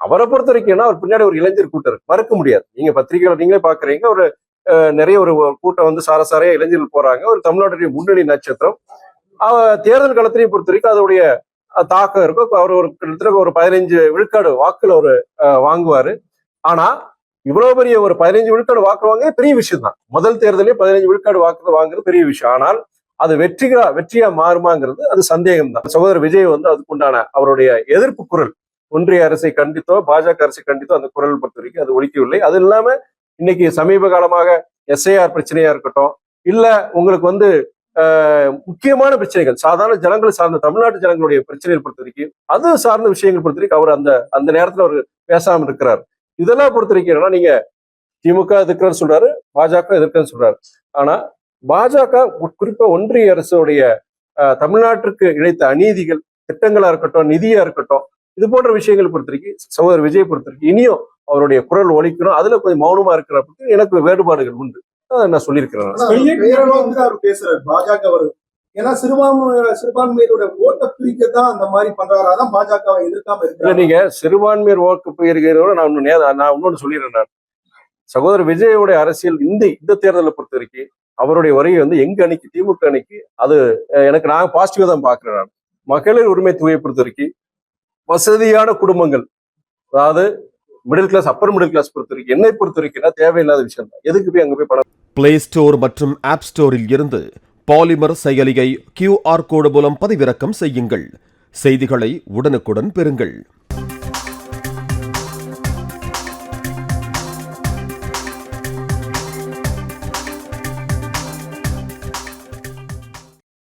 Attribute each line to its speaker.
Speaker 1: அவரை பொறுத்த வரைக்கும்னா அவர் பின்னாடி ஒரு இளைஞர் கூட்டம் இருக்கு. மறக்க முடியாது. நீங்க பத்திரிகைகள் நீங்களே பாக்குறீங்க. ஒரு அஹ், நிறைய ஒரு கூட்டம் வந்து சாரசாரையா இளைஞர்கள் போறாங்க. ஒரு தமிழ்நாட்டுடைய முன்னணி நட்சத்திரம். அவ தேர்தல் களத்திலையும் பொறுத்த வரைக்கும் அதோடைய தாக்கம் இருக்கும். அவர் ஒரு கிட்டத்தட்ட ஒரு பதினைஞ்சு விழுக்காடு வாக்குல ஒரு வாங்குவாரு. ஆனா இவ்வளவு பெரிய ஒரு பதினைஞ்சு விழுக்காடு வாக்கு வாங்குறது பெரிய விஷயம் தான். முதல் தேர்தலே பதினைஞ்சு விழுக்காடு வாக்கு வாங்குறது பெரிய விஷயம். ஆனால் அது வெற்றிகா வெற்றியா மாறுமாங்கிறது அது சந்தேகம் தான் சகோதரர் விஜய் வந்து அதுக்குண்டான அவருடைய எதிர்ப்பு குரல். ஒன்றிய அரசை கண்டித்தோ பாஜக அரசை கண்டித்தோ அந்த குரல் பொறுத்த வரைக்கும் அது ஒழிக்கவில்லை. அது இல்லாம இன்னைக்கு சமீப காலமாக எஸ்ஐஆர் பிரச்சனையா இருக்கட்டும் இல்ல உங்களுக்கு வந்து ஆஹ், முக்கியமான பிரச்சனைகள் சாதாரண ஜனங்களை சார்ந்த தமிழ்நாட்டு ஜனங்களுடைய பிரச்சனைகள் பொறுத்த வரைக்கும் அது சார்ந்த விஷயங்கள் பொறுத்த வரைக்கும் அவர் அந்த அந்த நேரத்துல அவர் பேசாமல் இருக்கிறார். இதெல்லாம் பொறுத்த வரைக்கும் என்னன்னா நீங்க திமுக எதிர்க்கிறன்னு சொல்றாரு பாஜக எதிர்க்கிறன்னு சொல்றாரு. ஆனா பாஜக குறிப்பா ஒன்றிய அரசுடைய ஆஹ், தமிழ்நாட்டிற்கு இழைத்த அநீதிகள் திட்டங்களா இருக்கட்டும் நிதியா இருக்கட்டும் இது போன்ற விஷயங்கள் பொறுத்த வரைக்கும் சகோதரர் விஜய் பொறுத்த வரைக்கும் இனியும் அவருடைய குரல் ஒலிக்கணும். அதுல கொஞ்சம் மௌனமா இருக்கிறப்ப எனக்கு வேறுபாடுகள் உண்டு. நான் சொல்லியிருக்கிறேன்.
Speaker 2: பேசுறாரு பாஜக அவர். ஏன்னா சிறுபான்மை சிறுபான்மையினோட ஓட்டை பிரிக்கத்தான் அந்த மாதிரி பண்றாரு? அதான் பாஜகவை எதிர்க்காம இருக்கிறாரு?
Speaker 1: நீங்க சிறுபான்மையர் போயிருக்கிறதோட நான் நே- நான் இன்னொன்னு சொல்லிடுறேன் நான். சகோதரர் விஜயோட அரசியல் இந்த இந்த தேர்தலை பொறுத்த வரைக்கும் அவருடைய வருகை வந்து எங்க அணிக்கு திமுக அணிக்கு அது எனக்கு நான் பாசிட்டிவா தான் பாக்குறேன் நான். மகளிர் உரிமை தொகையை பொறுத்த வரைக்கும் வசதியான குடும்பங்கள். அதாவது middle class upper middle class பொறுத்த வரைக்கும் என்னை பொறுத்த வரைக்கும் தேவையில்லாத விஷயம் தான் எதுக்கு போய் அங்க போய் பணம்
Speaker 3: பிளே ஸ்டோர் மற்றும் ஆப் ஸ்டோரில் இருந்து பாலிமர் செயலியை கியூஆர் கோடு மூலம் பதிவிறக்கம் செய்யுங்கள். செய்திகளை உடனுக்குடன் பெறுங்கள்.